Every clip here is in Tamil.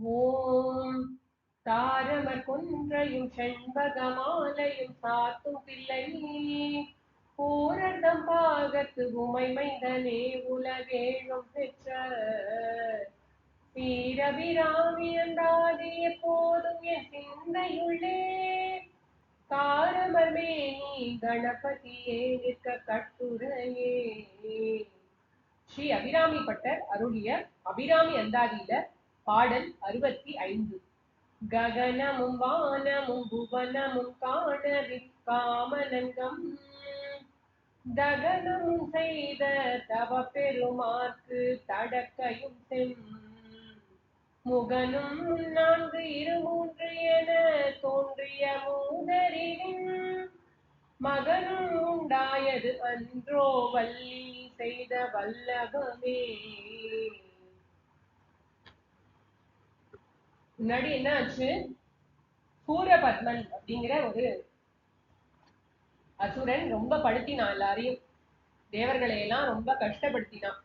ஓம். தாரமர் கொன்றையும் செண்பகமாலையும் சாத்தும் பிள்ளை. பூரதம் பாகத்து உமை மைந்தனே உலகேழும் பெற்ற. வீரபிராமி அந்தாதி எப்போதும் என் சிந்தையுள்ளே. காரமர் மேனி கணபதியே நிற்க கட்டுரையே. ஸ்ரீ அபிராமி பட்டர் அருளிய அபிராமி அந்தாதியில பாடல் அறுபத்தி ஐந்து. ககனமும் வானமும் புவனமும் காண காமனங்கம் தகனமும் செய்த தவ பெருமாற்கு தடக்கையும் செம். முகனும் நான்கு இருமூன்று என தோன்றிய மூதறிவின் மகனும் உண்டாயது அன்றோ வள்ளி செய்த வல்லபமே முன்னாடி என்ன ஆச்சு? சூரபத்மன் அப்படிங்கிற ஒரு அசுரன் ரொம்ப படுத்தினான் எல்லாரையும். தேவர்களை எல்லாம் ரொம்ப கஷ்டப்படுத்தினான்.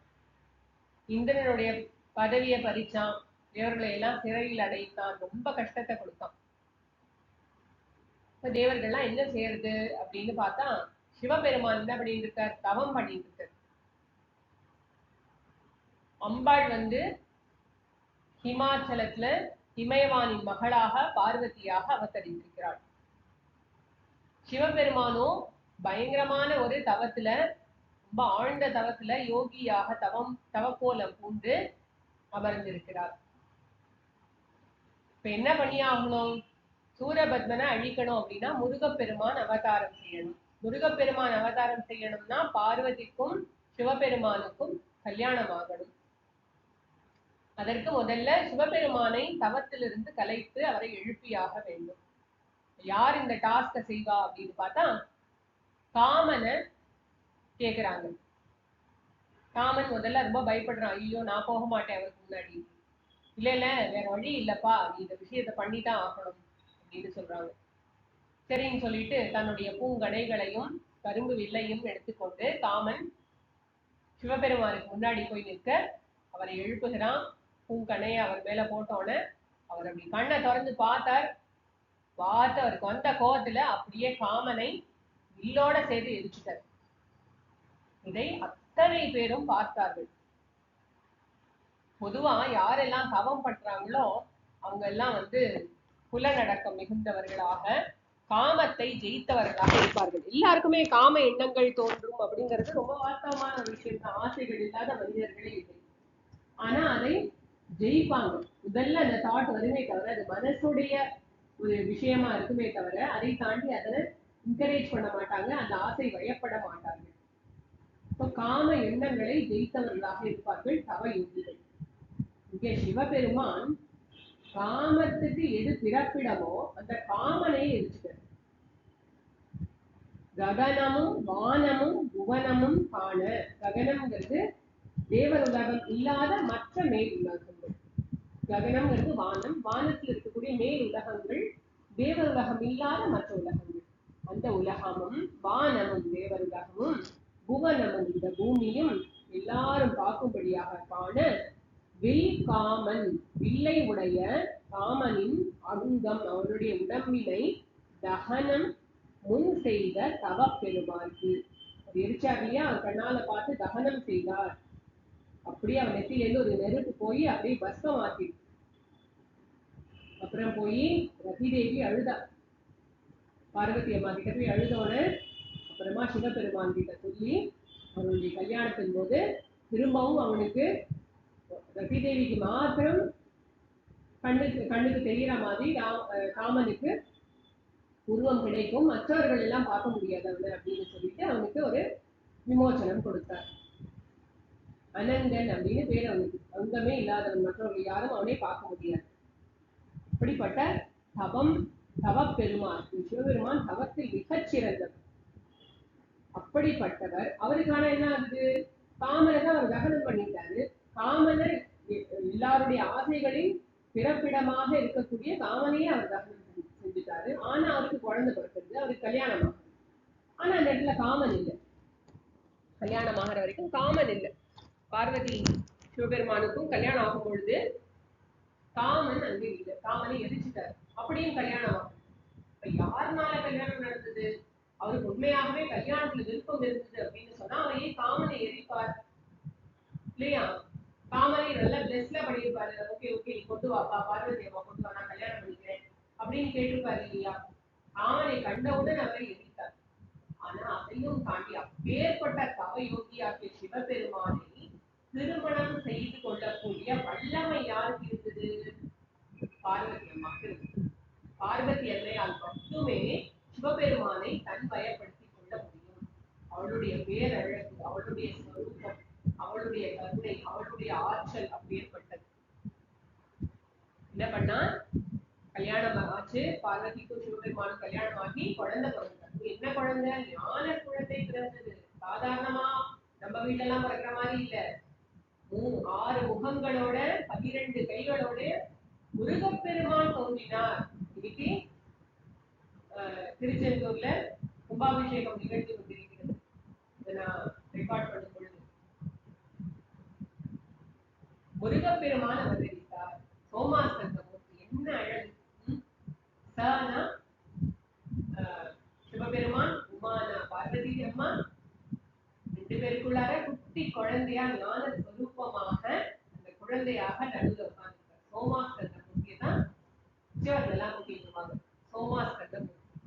இந்திரனுடைய பதவியை பறிச்சான். தேவர்களை எல்லாம் சிறையில் அடைத்தான். ரொம்ப கஷ்டத்தை கொடுத்தான். இப்ப தேவர்கள்லாம் என்ன செய்யறது அப்படின்னு பார்த்தா சிவபெருமான் என்ன பண்ணிட்டு இருக்கார் தவம் பண்ணிட்டு இருக்கார் அம்பாள் வந்து ஹிமாச்சலத்துல இமயவானின் மகளாக பார்வதியாக அவதரித்திருக்கிறாள். சிவபெருமானும் பயங்கரமான ஒரு தவத்துல ரொம்ப ஆழ்ந்த தவத்துல யோகியாக தவம் தவக்கோலம் பூண்டு அமர்ந்திருக்கிறார். இப்ப என்ன பண்ணி ஆகணும் சூரபத்மனை அழிக்கணும் அப்படின்னா முருகப்பெருமான் அவதாரம் செய்யணும். முருகப்பெருமான் அவதாரம் செய்யணும்னா பார்வதிக்கும் சிவபெருமானுக்கும் கல்யாணம் ஆகணும். அதற்கு முதல்ல சிவபெருமானை தவத்திலிருந்து கலைத்து அவரை எழுப்பியாக வேண்டும். யார் இந்த டாஸ்க செய்வா அப்படின்னு பார்த்தா காமனை கேக்குறாங்க. காமன் முதல்ல ரொம்ப பயப்படுறான். ஐயோ நான் போக மாட்டேன் அவருக்கு முன்னாடி. இல்ல இல்ல வேற வழி இல்லப்பா நீ இந்த விஷயத்த பண்ணிதான் ஆகணும் அப்படின்னு சொல்றாங்க. சரின்னு சொல்லிட்டு தன்னுடைய பூங்கடைகளையும் கரும்பு வில்லையும் எடுத்துக்கொண்டு காமன் சிவபெருமானுக்கு முன்னாடி போய் நிற்க அவரை எழுப்புகிறான். பூங்கணையை அவர் மேல போட்டோன்னே அவர் அப்படி கண்ணை திறந்து பார்த்தார். பார்த்து அவருக்கு வந்த கோபத்துல அப்படியே காமனை வில்லோட சேர்த்து எரிச்சிட்டார். இதை அத்தனை பேரும் பார்த்தார்கள். பொதுவா யாரெல்லாம் தவம் பண்றாங்களோ அவங்க எல்லாம் வந்து புலநடக்கம் மிகுந்தவர்களாக காமத்தை ஜெயித்தவர்களாக இருப்பார்கள். எல்லாருக்குமே காம எண்ணங்கள் தோன்றும் அப்படிங்கிறது ரொம்ப வாஸ்தவமான விஷயம் தான் ஆசைகள் இல்லாத மனிதர்களே இல்லை. ஆனா அதை ஜெயிப்பாங்க. முதல்ல அந்த தாட் வருமே தவிர அது மனசுடைய ஒரு விஷயமா இருக்குமே தவிர அதை தாண்டி அதனை என்கரேஜ் பண்ண மாட்டாங்க அந்த ஆசை வயப்பட மாட்டாங்க. இப்போ காம எண்ணங்களை ஜெயித்தவர்களாக இருப்பார்கள் தவ யோகிகள். இங்கே சிவபெருமான் காமத்துக்கு எது பிறப்பிடமோ அந்த காமனை எரிச்சுக்கிறது ககனமும் வானமும் புவனமும் காண. ககனம்ங்கிறது தேவ உலகம் இல்லாத மற்ற மேல் உலகம். ககனம்ங்கிறது வானம். வானத்தில் இருக்கக்கூடிய மேல் உலகங்கள் தேவ உலகம் இல்லாத மற்ற உலகங்கள். அந்த உலகமும் வானமும் தேவ உலகமும் புவனமும் இந்த பூமியும் எல்லாரும் பார்க்கும்படியாக காண வில் காமன் வில்லை உடைய காமனின் அங்கம் அவருடைய உடம்பினை தகனம் முன் செய்த தவ பெருமாள் அது எரிச்சார் இல்லையா? கண்ணால பார்த்து தகனம் செய்தார். அப்படியே அவன் நெத்தியிலேருந்து ஒரு நெருப்பு போய் அப்படியே பஸ்மம் ஆக்கி அப்புறம் போய் ரதிதேவி அழுதா. பார்வதி அம்மா கிட்ட போய் அழுதோட அப்புறமா சிவபெருமான் கிட்ட சொல்லி அவனுடைய கல்யாணத்தின் போது திரும்பவும் அவனுக்கு ரதிதேவிக்கு மாத்திரம் கண்ணுக்கு கண்ணுக்கு தெரியற மாதிரி அஹ் காமனுக்கு உருவம் கிடைக்கும். மற்றவர்கள் எல்லாம் பார்க்க முடியாது அவனை அப்படின்னு சொல்லிட்டு அவனுக்கு ஒரு விமோச்சனம் கொடுத்தார். அனங்கன் அப்படின்னு பேர் அவனுக்கு அங்கமே இல்லாதவன் மற்றவர்கள் யாரும் அவனை பார்க்க முடியாது. இப்படிப்பட்ட தவம் தவ பெருமான் சிவபெருமான் தவத்தில் மிகச் சிறந்தவர். அப்படிப்பட்டவர். அவருக்கான என்ன ஆகுது? காமனை தான் அவர் தகனம் பண்ணிட்டாரு. காமனை எல்லாருடைய ஆசைகளின் பிறப்பிடமாக இருக்கக்கூடிய காமனையே அவர் தகனம் செஞ்சுட்டாரு. ஆனா அவருக்கு குழந்தை பிறக்கிறது அவருக்கு கல்யாணம் ஆகும் ஆனா அந்த இடத்துல காமன் இல்லை. கல்யாணம் ஆகிற வரைக்கும் காமன் இல்லை. பார்வதி சிவபெருமானுக்கும் கல்யாணம் ஆகும் பொழுது காமன் அங்கே இல்லை. காமனை எரிச்சிட்டாரு அப்படியும் கல்யாணம் ஆகும். இப்ப யாருனால கல்யாணம் நடந்தது? அவருக்கு உண்மையாகவே கல்யாணத்துல விருப்பம் இருந்தது அப்படின்னு சொன்னா அவரையே காமனை எரிப்பார் இல்லையா? காமனை நல்லா பிளஸ்ல பண்ணியிருப்பாரு. ஓகே ஓகே நீ கொண்டு வாப்பா பார்வதி அம்மா கொண்டு வா நான் கல்யாணம் பண்ணிக்கிறேன் அப்படின்னு கேட்டிருப்பாரு இல்லையா? காமனை கண்டவுடன் அவரை எரித்தார் ஆனா அதையும் தாண்டி அப்பேற்பட்ட தவயோகியாகிய சிவபெருமானை திருமணம் செய்து கொள்ளக்கூடிய வல்லமை யாருக்கு இருந்தது பார்வதி அம்மாக்கு பார்வதி அன்னையால் மட்டுமே சிவபெருமானை தன் பயப்படுத்திக் கொள்ள முடியும். அவளுடைய பேரழகு அவளுடைய ஸ்வரூபம் அவளுடைய கருணை அவளுடைய ஆற்றல் அப்பேற்பட்டது என்ன பண்ணா? கல்யாணம் ஆச்சு. பார்வதிக்கும் சிவபெருமானும் கல்யாணம் ஆகி குழந்தை பிறந்தது. என்ன குழந்தை? ஞான குழந்தை பிறந்தது. சாதாரணமா நம்ம வீட்டெல்லாம் பிறக்கிற மாதிரி இல்ல. ஆறு முகங்களோட பன்னிரண்டு கைகளோட முருகப்பெருமான் தோன்றினார். இன்னைக்கு திருச்செந்தூர்ல கும்பாபிஷேகம் நிகழ்ந்து கொண்டிருக்கிறது. இதை நான் ரெக்கார்ட் பண்ணும் பொழுது முருகப்பெருமான் அவதரித்தார். சோமாஸ்கந்தமூர்த்தி என்ன அழகு. ம்? சனா சிவபெருமான் உமானா பார்வதி அம்மா ரெண்டு பேருக்குள்ளார குட்டி குழந்தையா ஞான ஸ்வரூபமாக அந்த குழந்தையாக நடுவில் உட்கார்ந்துருக்கார். சோமாஸ்கந்த மூர்த்தியை தான் சிவர்களெல்லாம் கூட்டிட்டு இருப்பாங்க சோமாஸ்கந்த மூர்த்தி.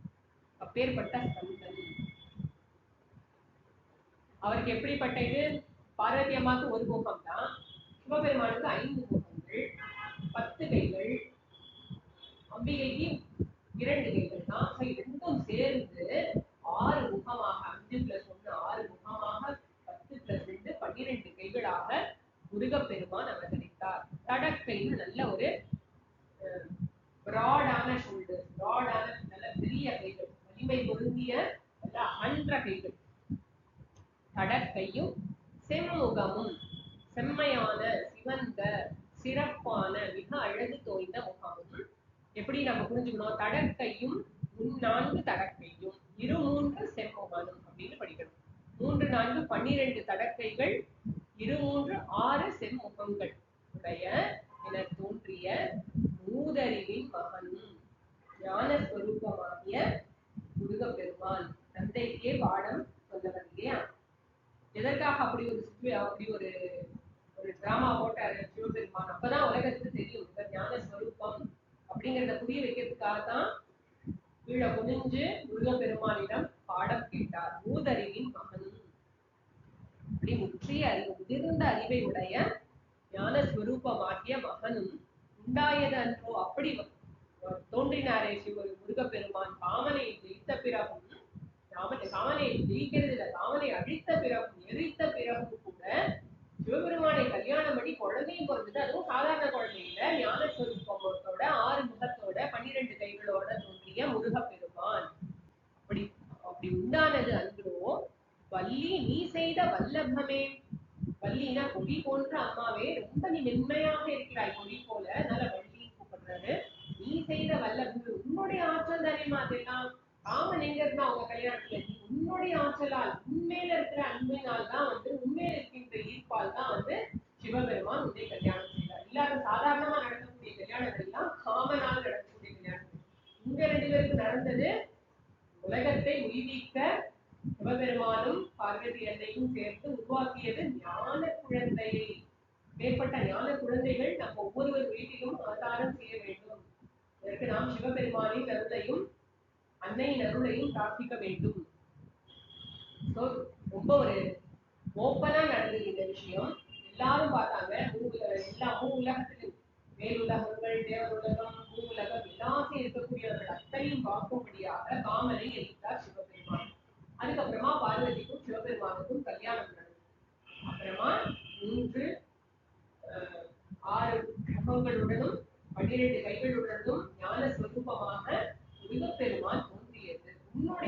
அப்பேற்பட்ட ஸ்கந்தன் அவருக்கு எப்படிப்பட்ட இது பார்வதி ஒரு கோபம் தான் சிவபெருமானுக்கு ஐந்து முகங்கள் பத்து கைகள் அம்பிகைக்கு இரண்டு கைகள் தான் So, இது ரெண்டும் சேர்ந்து ஆறு முகமாக அஞ்சு பிளஸ் ஒண்ணு ஆறு முகமாக பத்து பிளஸ் ரெண்டு பன்னிரெண்டு கைகளாக முருகப்பெருமான் அவதரித்தார் தடக்கைன்னு நல்ல ஒரு பிராடான ஷோல்டர் பிராடான நல்ல பெரிய கைகள் வலிமை பொருந்திய நல்ல அகன்ற கடற்கையும் செம்முகமும் செம்மையான சிவந்த சிறப்பான மிக அழகு தோய்ந்த முகமும். எப்படி நம்ம புரிஞ்சுக்கணும்? தடக்கையும் நான்கு தடக்கையும் இரு மூன்று செம்முகனும் அப்படின்னு படிக்கணும். மூன்று நான்கு பன்னிரண்டு தடக்கைகள் இரு மூன்று ஆறு செம்முகங்கள் உடைய என தோன்றிய மூதறிவின் மகனும் ஞான ஸ்வரூபமாகிய முருகப்பெருமான் தந்தைக்கே பாடம் சொல்லவர் இல்லையா எதற்காக அப்படி ஒரு அப்படி ஒரு ஒரு டிராமா போட்டாரு சிவபெருமான். அப்பதான் உலகத்துக்கு தெரியும் இந்த ஞான ஸ்வரூபம் அப்படிங்கறத புரிய வைக்கிறதுக்காக தான் கீழே குனிஞ்சு முருகப்பெருமானிடம் பாடம் கேட்டார். மூதறிவின் மகனும் அப்படி முற்றிய அறிவு முதிர்ந்த அறிவை உடைய ஞான ஸ்வரூபமாகிய மகனும் உண்டாயது அன்றோ. அப்படி தோன்றினாரே சிவ முருகப்பெருமான். பாமனை ஜெயித்த பிறகும் காமனை காமனை ஜெயிக்கிறது இல்ல காமனை அழித்த பிறகும் எரித்த பிறகும் கூட சிவபெருமானை கல்யாணம் பண்ணி குழந்தையும் பிறந்தது அதுவும் சாதாரண குழந்தை இல்ல ஞான ஸ்வரூபத்தோட ஆறு முகத்தோட பன்னிரண்டு கைகளோட முருகப்பெருமான்? அப்படி அப்படி உண்டானது அன்றோ வள்ளி நீ செய்த வல்லபமே வள்ளினா கொடி போன்ற அம்மாவே ரொம்ப நீ மென்மையாக இருக்கிறாய் கொடி போல. அதனால வள்ளி கூப்பிடுறாரு. நீ செய்த வல்லபமே உன்னுடைய ஆற்றல் தானேமா அதெல்லாம்? காமன் எங்க இருந்தா அவங்க கல்யாணத்துல? நீ உன்னுடைய ஆற்றலால் உண்மையில இருக்கிற அன்பினால் தான் வந்து உண்மையில இருக்கின்ற ஈர்ப்பால் தான் வந்து சிவபெருமான் உன்னை கல்யாணம் செய்தார். இல்லாத சாதாரணமா நடக்கக்கூடிய கல்யாணங்கள் எல்லாம் காமனால் நடந்தது. உலகத்தை உய்விக்க சிவபெருமானும் பார்வதி அன்னையும் சேர்த்து உருவாக்கியது ஞான குழந்தையை மேற்பட்ட ஞான குழந்தைகள் நம்ம ஒவ்வொருவர் வீட்டிலும் அவதாரம் செய்ய வேண்டும். இதற்கு நாம் சிவபெருமானின் அருளையும் அன்னையின் அருளையும் பிரார்த்திக்க வேண்டும். ரொம்ப ஒரு ஓப்பனா நடந்தது இந்த விஷயம். எல்லாரும் பார்த்தாங்க எல்லாமும் எல்லா மேல் உலகத்திலும் மேலுலகங்கள் தேவர் உலகம் பூ உலகம் எல்லாத்தையும் இருக்கக்கூடியவர்கள் அத்தனையும் பார்க்கும்படியாக காமனை எரித்தார் சிவபெருமான் அதுக்கப்புறமா பார்வதிக்கும் சிவபெருமானுக்கும் கல்யாணம் நடந்தது அப்புறமா மூன்று அஹ், ஆறு முகங்களுடனும் பன்னிரண்டு கைகளுடனும் ஞான ஸ்வரூபமாக முருகப்பெருமான் தோன்றியது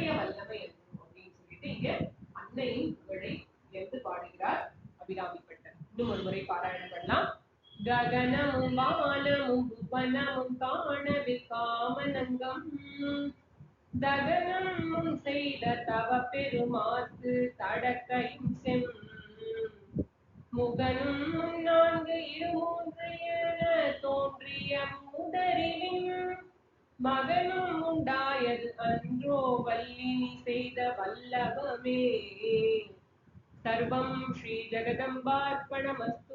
உன்னுடைய வல்லமை அப்படின்னு சொல்லிட்டு இங்க அன்னையின் புகழை உயர்ந்து பாடுகிறார் அபிராமிப்பட்டர் இன்னும் ஒரு முறை பாராயணம் பண்ணலாம். ககனமும் வானமும் புவனமும் காணவில் காமனங்கம் தகனமும் செய்த தவ பெருமாத்து தடக்கையும் செம் வல்லபமே சர்வம் ஸ்ரீ ஜெகதம்பார்ப்பணமஸ்து